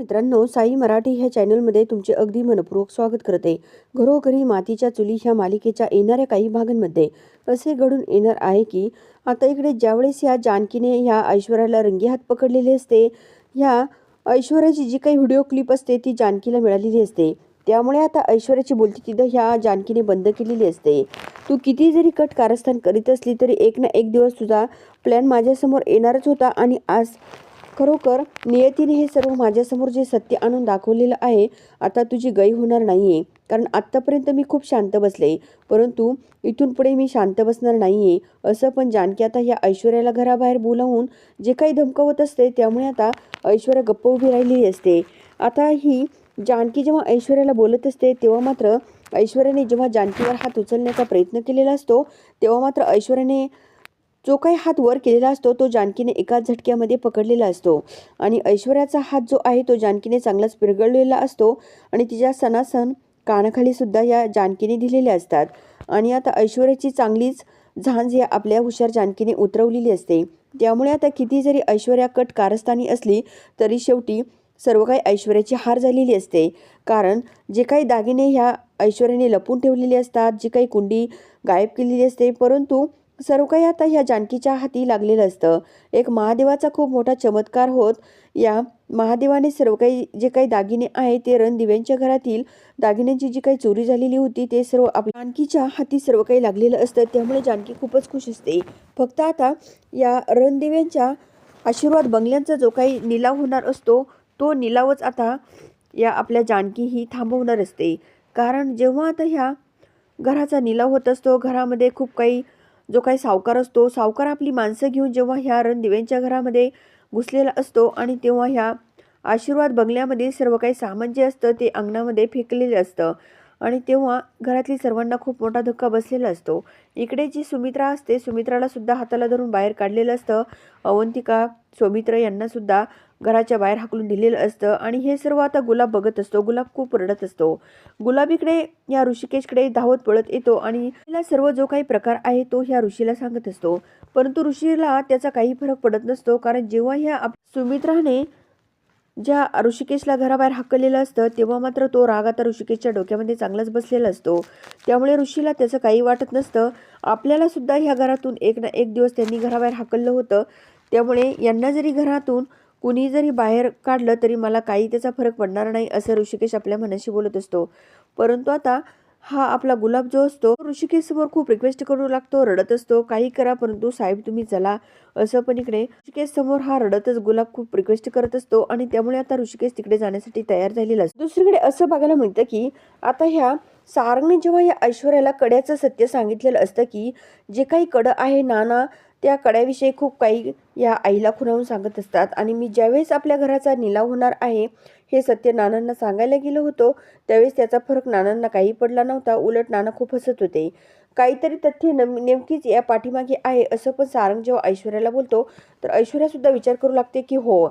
मित्रांनो साई मराठी ह्या चॅनलमध्ये तुमचे अगदी मनपूर्वक स्वागत करते. घरोघरी मातीच्या चुली ह्या मालिकेच्या येणाऱ्या काही भागांमध्ये असे घडून येणार आहे की आता इकडे ज्यावेळेस ह्या जानकीने ह्या ऐश्वर्याला रंगी हात पकडलेले असते ह्या ऐश्वर्याची जी काही व्हिडिओ क्लिप असते ती जानकीला मिळालेली असते. त्यामुळे आता ऐश्वर्याची बोलती तिथं ह्या जानकीने बंद केलेली असते. तू किती जरी कट कारस्थान करीत असली तरी एक ना एक दिवस तुझा प्लॅन माझ्यासमोर येणारच होता आणि आज खरोखर नियतीने हे सर्व माझ्यासमोर जे सत्य आणून दाखवलेलं आहे आता तुझी गई होणार नाही आहे कारण आत्तापर्यंत मी खूप शांत बसले. परंतु इथून पुढे मी शांत बसणार नाही आहे असं पण जानकी आता या ऐश्वर्याला घराबाहेर बोलावून जे काही धमकवत असते त्यामुळे आता ऐश्वर्या गप्प उभी राहिलेली असते. आता ही जानकी जेव्हा ऐश्वर्याला बोलत असते तेव्हा मात्र ऐश्वर्याने जेव्हा जानकीवर हात उचलण्याचा प्रयत्न केलेला असतो तेव्हा मात्र ऐश्वर्याने जो काही हात वर केलेला असतो तो जानकीने एकाच झटक्यामध्ये पकडलेला असतो. आणि ऐश्वर्याचा हात जो आहे तो जानकीने चांगलाच पिरगळलेला असतो आणि तिच्या सणासण कानाखाली सुद्धा या जानकीने दिलेल्या असतात. आणि आता ऐश्वर्याची चांगलीच झांज या आपल्या हुशार जानकीने उतरवलेली असते. त्यामुळे आता किती जरी ऐश्वर्या कट कारस्थानी असली तरी शेवटी सर्व काही ऐश्वर्याची हार झालेली असते. कारण जे काही दागिने ह्या ऐश्वर्याने लपून ठेवलेले असतात जी काही कुंडी गायब केलेली असते परंतु सर्व काही आता ह्या जानकीच्या हाती लागलेलं असतं. एक महादेवाचा खूप मोठा चमत्कार होत या महादेवाने सर्व काही जे काही दागिने आहे ते रणदिव्यांच्या घरातील दागिन्यांची जी काही चोरी झालेली होती ते सर्व आपल्या जानकीच्या हाती सर्व काही लागलेलं असतं. त्यामुळे जानकी खूपच खुश असते. फक्त आता या रणदिव्यांच्या आशीर्वाद बंगल्यांचा जो काही निलाव होणार असतो तो निलावच आता या आपल्या जानकी ही थांबवणार असते. कारण जेव्हा आता ह्या घराचा निलाव होत असतो घरामध्ये खूप काही जो काही सावकार असतो सावकार आपली माणसं घेऊन जेव्हा ह्या रणदिव्यांच्या घरामध्ये घुसलेला असतो आणि तेव्हा ह्या आशीर्वाद बंगल्यामध्ये सर्व काही सामान जे असतं ते अंगणामध्ये फेकलेले असतं आणि तेव्हा घरातली सर्वांना खूप मोठा धक्का बसलेला असतो. इकडे जी सुमित्रा असते सुमित्राला सुद्धा हाताला धरून बाहेर काढलेलं असतं. अवंतिका सौमित्र यांनासुद्धा घराच्या बाहेर हाकलून दिलेलं असतं आणि हे सर्व आता गुलाब बघत असतो. गुलाब खूप रडत असतो. गुलाब इकडे या ऋषिकेशकडे धावत पळत येतो आणि तिला सर्व जो काही प्रकार आहे तो ह्या ऋषीला सांगत असतो. परंतु ऋषीला त्याचा काही फरक पडत नसतो कारण जेव्हा ह्या सुमित्राने ज्या ऋषिकेशला घराबाहेर हाकलेलं असतं तेव्हा मात्र तो राग आता ऋषिकेशच्या डोक्यामध्ये चांगलाच बसलेला असतो. त्यामुळे ऋषीला त्याचं काही वाटत नसतं. आपल्याला सुद्धा ह्या घरातून एक ना एक दिवस त्यांनी घराबाहेर हाकललं होतं. त्यामुळे यांना जरी घरातून कुणी जरी बाहेर काढलं तरी मला काही त्याचा फरक पडणार नाही असं ऋषिकेश आपल्या मनाशी बोलत असतो. परंतु आता हा आपला गुलाब जो असतो ऋषिकेश समोर खूप रिक्वेस्ट करू लागतो रडत असतो काही करा परंतु साहेब तुम्ही चला असं पण इकडे ऋषिकेश समोर हा रडतच गुलाब खूप रिक्वेस्ट करत असतो आणि त्यामुळे आता ऋषिकेश तिकडे जाण्यासाठी तयार झालेला असतो. दुसरीकडे असं बघायला मिळतं की आता ह्या सारंगने जेव्हा या ऐश्वर्याला कड्याचं सत्य सांगितलेलं असतं की जे काही कडं आहे नाना त्या कड्याविषयी खूप काही या आईला खुणावून सांगत असतात. आणि मी ज्यावेळेस आपल्या घराचा निलाव होणार आहे हे सत्य नानांना सांगायला गेलो होतो त्यावेळेस त्याचा फरक नानांना काही पडला नव्हता. उलट नाना खूप हसत होते. काहीतरी तथ्य नम नेमकीच या पाठीमागे आहे असं पण सारंग जेव्हा ऐश्वर्याला बोलतो तर ऐश्वर्यासुद्धा विचार करू लागते की हो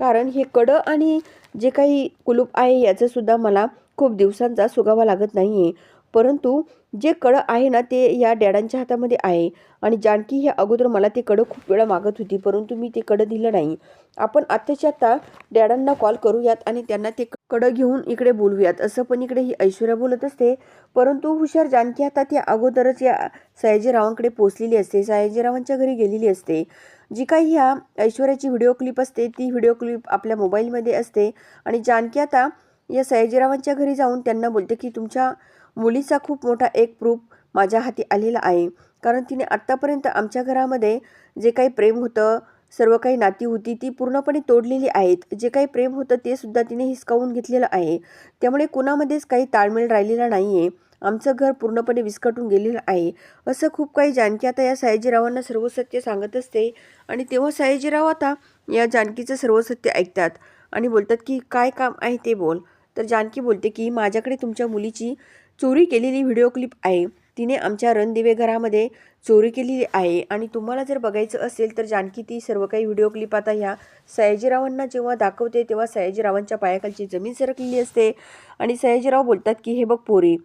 कारण हे कडं आणि जे काही कुलूप आहे याचंसुद्धा मला खूप दिवसांचा सुगावा लागत नाही आहे परंतु जे कडं आहे ना ते या डॅडांच्या हातामध्ये आहे. आणि जानकी ह्या अगोदर मला ते कडं खूप वेळा मागत होती परंतु मी ते कडं दिलं नाही. आपण आत्ताच्या आता डॅडांना कॉल करूयात आणि त्यांना ते कडं घेऊन इकडे बोलूयात. असं पण इकडे ही ऐश्वर्या बोलत असते. परंतु हुशार जानकी आता ती अगोदरच या सयाजीरावांकडे पोचलेली असते. सयाजीरावांच्या घरी गेलेली असते. जी काही ह्या ऐश्वर्याची व्हिडिओ क्लिप असते ती व्हिडिओ क्लिप आपल्या मोबाईलमध्ये असते. आणि जानकी आता या सयाजीरावांच्या घरी जाऊन त्यांना बोलते की तुमच्या मुलीचा खूप मोठा एक प्रूफ माझ्या हाती आलेला आहे. कारण तिने आत्तापर्यंत आमच्या घरामध्ये जे काही प्रेम होतं सर्व काही नाती होती ती पूर्णपणे तोडलेली आहेत. जे काही प्रेम होतं ते सुद्धा तिने हिसकावून घेतलेलं आहे. त्यामुळे कुणामध्येच काही ताळमेळ राहिलेला नाही आहे आमचं घर पूर्णपणे विस्कटून गेलेलं आहे. असं खूप काही जानकी आता या सयाजीरावांना सर्व सत्य सांगत असते आणि तेव्हा सयाजीराव आता या जानकीचं सर्व सत्य ऐकतात आणि बोलतात की काय काम आहे ते बोल. तर जानकी बोलते की माझ्याकडे तुमच्या मुलीची चोरी केलेली व्हिडिओ क्लिप आहे. तिने आमच्या रणदिवे घरामध्ये चोरी केलेली आहे आणि तुम्हाला जर बघायचं असेल तर जानकी ती सर्व काही व्हिडिओ क्लिप आता ह्या सयाजीरावांना जेव्हा दाखवते तेव्हा सयाजीरावांच्या पायाखालची जमीन सरकलेली असते आणि सयाजीराव बोलतात की हे बघ पोरी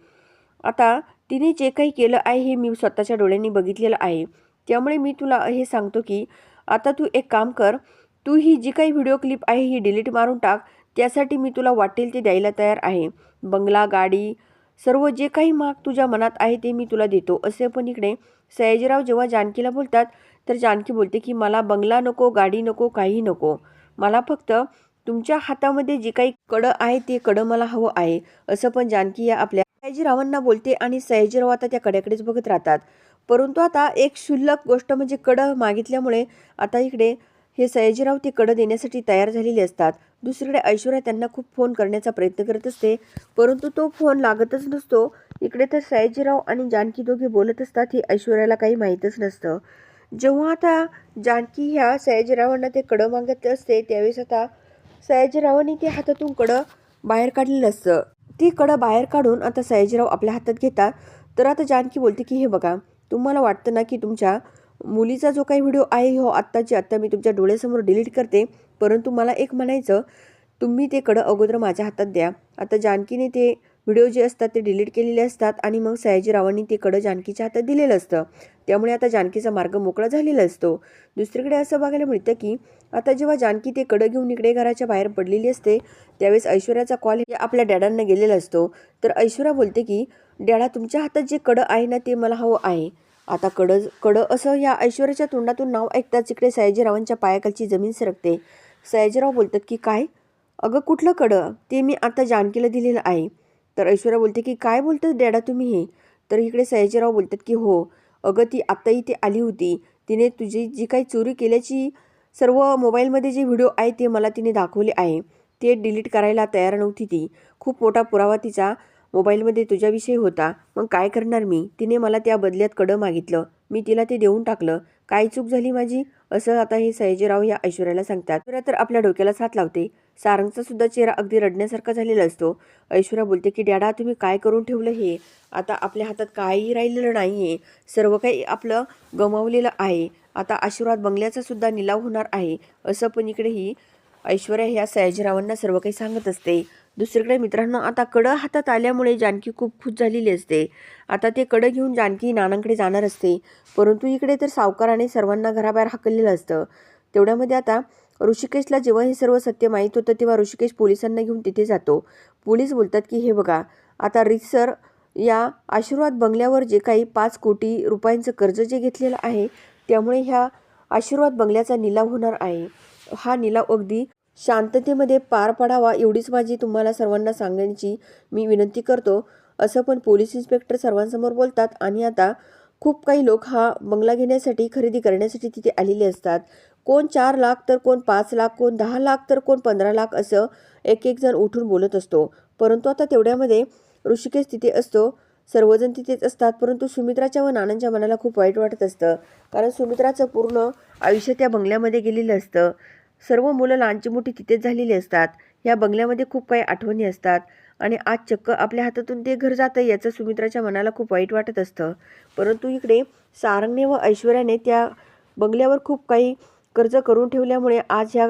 आता तिने जे काही केलं आहे हे मी स्वतःच्या डोळ्यांनी बघितलेलं आहे. त्यामुळे मी तुला हे सांगतो की आता तू एक काम कर तू ही जी काही व्हिडिओ क्लिप आहे ही डिलीट मारून टाक त्यासाठी मी तुला वाटेल ते द्यायला तयार आहे. बंगला गाडी सर्व जे काही माग तुझ्या मनात आहे ते मी तुला देतो. असे पण इकडे सयाजीराव जेव्हा जानकीला बोलतात तर जानकी बोलते की मला बंगला नको गाडी नको काही नको. मला फक्त तुमच्या हातामध्ये जे काही कडं आहे ते कडं मला हवं आहे. असं पण जानकी या आपल्या सयाजीरावांना बोलते आणि सयाजीराव आता त्या कड्याकडेच बघत राहतात. परंतु आता एक क्षुल्लक गोष्ट म्हणजे कडं मागितल्यामुळे आता इकडे हे सयाजीराव ते कडं देण्यासाठी तयार झालेले असतात. दुसरीकडे ऐश्वर्या त्यांना खूप फोन करण्याचा प्रयत्न करत असते. परंतु तो फोन लागतच नसतो. इकडे तर सयाजीराव आणि जानकी दोघे बोलत असतात हे ऐश्वर्याला काही माहीतच नसतं. जेव्हा आता जानकी ह्या सयाजीरावांना ते कडं मागत असते त्यावेळेस आता सयाजीरावांनी ते हातातून कडं बाहेर काढलेलं असतं. ती कडं बाहेर काढून आता सयाजीराव आपल्या हातात घेतात. तर आता जानकी बोलते की हे बघा तुम्हाला वाटतं ना की तुमच्या मुलीचा जो काही व्हिडिओ आहे हो आत्ताची आत्ता मी तुमच्या डोळ्यासमोर डिलीट करते. परंतु मला एक म्हणायचं तुम्ही ते कडं अगोदर माझ्या हातात द्या. आता जानकीने ते व्हिडिओ जे असतात ते डिलीट केलेले असतात आणि मग सयाजीरावांनी ते कडं जानकीच्या हातात दिलेलं असतं. त्यामुळे आता जानकीचा मार्ग मोकळा झालेला असतो. दुसरीकडे असं बघायला मिळतं की आता जेव्हा जानकी ते कडं घेऊन इकडे घराच्या बाहेर पडलेली असते त्यावेळेस ऐश्वर्याचा कॉल आपल्या डॅडांना गेलेला असतो. तर ऐश्वर्या बोलते की डॅडा तुमच्या हातात जे कडं आहे ना ते मला हवं आहे. आता कडं कडं असं या ऐश्वर्याच्या तोंडातून नाव ऐकताच इकडे सयाजीरावांच्या पायाखालची जमीन सरकते. सयाजीराव बोलतात की काय? अगं कुठलं कडं? ते मी आता जानकीला दिलेलं आहे. तर ऐश्वर्या बोलते की काय बोलतात डॅडा तुम्ही हे? तर इकडे सयाजीराव बोलतात की हो अगं ती आत्ता इथे आली होती. तिने तुझी जी काही चोरी केल्याची सर्व मोबाईलमध्ये जे व्हिडिओ आहे ते मला तिने दाखवले आहे. ते डिलीट करायला तयार नव्हती ती. खूप मोठा पुरावा तिचा मोबाईलमध्ये तुझ्याविषयी होता. मग काय करणार मी? तिने मला त्या बदल्यात कडं मागितलं. मी तिला ते देऊन टाकलं. काय चूक झाली माझी? असं आता हे सयाजीराव या ऐश्वर्याला सांगतात. ऐश्वर्या तर आपल्या डोक्याला साथ लावते. सारंगचा सुद्धा चेहरा अगदी रडण्यासारखा झालेला असतो. ऐश्वर्या बोलते की डॅडा तुम्ही काय करून ठेवलं हे? आता आपल्या हातात काही राहिलेलं नाही आहे सर्व काही आपलं गमावलेलं आहे. आता आशीर्वाद बंगल्याचा सुद्धा निलाव होणार आहे. असं पण इकडे ही ऐश्वर्या ह्या सयाजीरावांना सर्व काही सांगत असते. दुसरीकडे मित्रांनो आता कडं हातात आल्यामुळे जानकी खूप खुश झालेली असते. आता ते कडं घेऊन जानकी नानांकडे जाणार असते. परंतु इकडे तर सावकाराने सर्वांना घराबाहेर हाकललेलं असतं. तेवढ्यामध्ये आता ऋषिकेशला जेव्हा हे सर्व सत्य माहीत होतं तेव्हा ऋषिकेश पोलिसांना घेऊन तिथे जातो. पोलीस बोलतात की हे बघा आता रितसर या आशीर्वाद बंगल्यावर जे काही पाच कोटी रुपयांचं कर्ज जे घेतलेलं आहे त्यामुळे ह्या आशीर्वाद बंगल्याचा निलाव होणार आहे. हा निलाव अगदी शांततेमध्ये पार पडावा एवढीच माझी तुम्हाला सर्वांना सांगण्याची मी विनंती करतो. असं पण पोलीस इन्स्पेक्टर सर्वांसमोर बोलतात आणि आता खूप काही लोक हा बंगला घेण्यासाठी खरेदी करण्यासाठी तिथे आलेले असतात. कोण चार लाख तर कोण पाच लाख कोण दहा लाख तर कोण पंधरा लाख असं एक एक जण उठून बोलत असतो. परंतु आता तेवढ्यामध्ये ऋषिकेश तिथे असतो. सर्वजण तिथेच असतात. परंतु सुमित्राच्या व नानांच्या मनाला खूप वाईट वाटत असतं. कारण सुमित्राचं पूर्ण आयुष्य त्या बंगल्यामध्ये गेलेलं असतं. सर्व मुलं लहानची मोठी तिथेच झालेली असतात. या बंगल्यामध्ये खूप काही आठवणी असतात. आणि आज चक्क आपल्या हातातून ते घर जातं याचं सुमित्राच्या मनाला खूप वाईट वाटत असतं. परंतु इकडे सारंगने व ऐश्वर्याने त्या बंगल्यावर खूप काही कर्ज करून ठेवल्यामुळे आज ह्या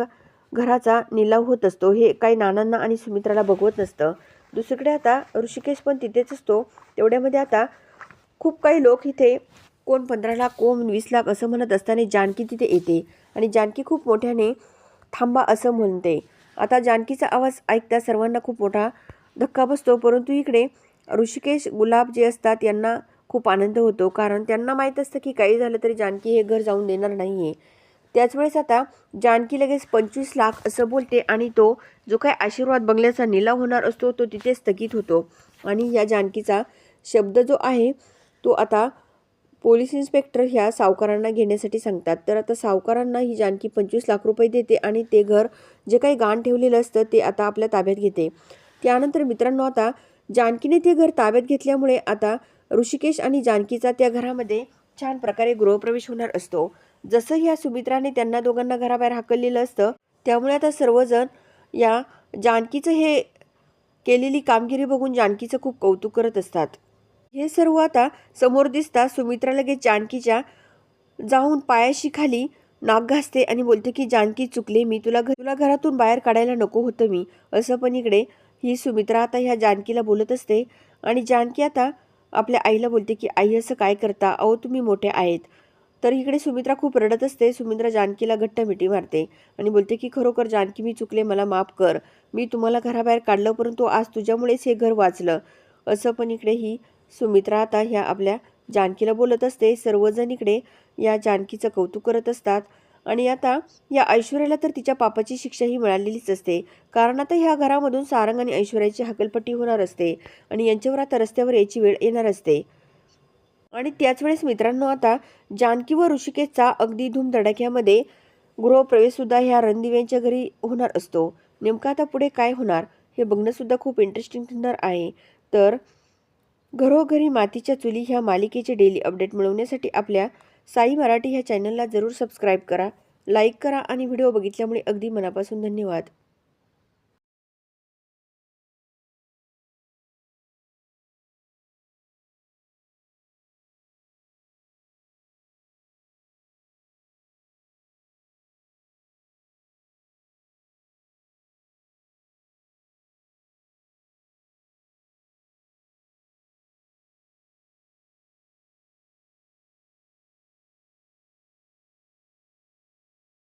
घराचा निलाव होत असतो. हे काही नानांना आणि सुमित्राला बघवत नसतं. दुसरीकडे आता ऋषिकेश पण तिथेच असतो. तेवढ्यामध्ये आता खूप काही लोक इथे कोण पंधरा लाख कोण वीस लाख असं म्हणत असताना जानकी तिथे येते. आणि जानकी खूप मोठ्याने थांबा असं म्हणते. आता जानकीचा आवाज ऐकता सर्वांना खूप मोठा धक्का बसतो परंतु इकडे ऋषिकेश गुलाब जे असतात यांना खूप आनंद होतो कारण त्यांना माहीत असतं की काही झालं तरी जानकी हे घर जाऊन देणार नाही आहे त्याच वेळेस आता जानकी लगेच पंचवीस लाख असं बोलते आणि तो जो काही आशीर्वाद बंगल्याचा निलाव होणार असतो तो तिथे स्थगित होतो. आणि या जानकीचा शब्द जो आहे तो आता पोलीस इन्स्पेक्टर ह्या सावकारांना घेण्यासाठी सांगतात. तर आता सावकारांना ही जानकी पंचवीस लाख रुपये देते आणि ते घर जे काही गाण ठेवलेलं असतं ते आता आपल्या ताब्यात घेते. त्यानंतर मित्रांनो आता जानकीने ते घर ताब्यात घेतल्यामुळे आता ऋषिकेश आणि जानकीचा त्या घरामध्ये छान प्रकारे गृहप्रवेश होणार असतो. जसं ह्या सुमित्राने त्यांना दोघांना घराबाहेर हाकललेलं असतं त्यामुळे आता सर्वजण या जानकीचं हे केलेली कामगिरी बघून जानकीचं खूप कौतुक करत असतात. हे सर्व आता समोर दिसता सुमित्रा लगेच जानकीच्या जाऊन पायाशी खाली नाक घासते आणि बोलते की जानकी चुकले मी. तुला घ तुला घरातून बाहेर काढायला नको होतं मी. असं पण इकडे ही सुमित्रा आता ह्या जानकीला बोलत असते आणि जानकी आता आपल्या आईला बोलते की आई असं काय करता? अहो तुम्ही मोठे आहेत. तर इकडे सुमित्रा खूप रडत असते. सुमित्रा जानकीला घट्ट मिठी मारते आणि बोलते की खरोखर जानकी मी चुकले. मला माफ कर. मी तुम्हाला घराबाहेर काढलं परंतु आज तुझ्यामुळेच हे घर वाचलं. असं पण इकडे ही सुमित्रा आता ह्या आपल्या जानकीला बोलत असते. सर्वजण इकडे या जानकीचं कौतुक करत असतात. आणि आता या ऐश्वर्याला तर तिच्या पापाची शिक्षाही मिळालेलीच असते. कारण आता ह्या घरामधून सारंग आणि ऐश्वर्याची हकलपट्टी होणार असते. आणि यांच्यावर आता रस्त्यावर यायची वेळ येणार असते. आणि त्याच वेळेस मित्रांनो आता जानकी व ऋषिकेशचा अगदी धूमधडाक्यामध्ये गृहप्रवेशसुद्धा ह्या रणदिव्यांच्या घरी होणार असतो. नेमकं आता पुढे काय होणार हे बघणंसुद्धा खूप इंटरेस्टिंग ठरणार आहे. तर घरोघरी मातीच्या चुली ह्या मालिकेचे डेली अपडेट मिळवण्यासाठी आपल्या साई मराठी ह्या चॅनलला जरूर सबस्क्राईब करा लाईक करा आणि व्हिडिओ बघितल्यामुळे अगदी मनापासून धन्यवाद.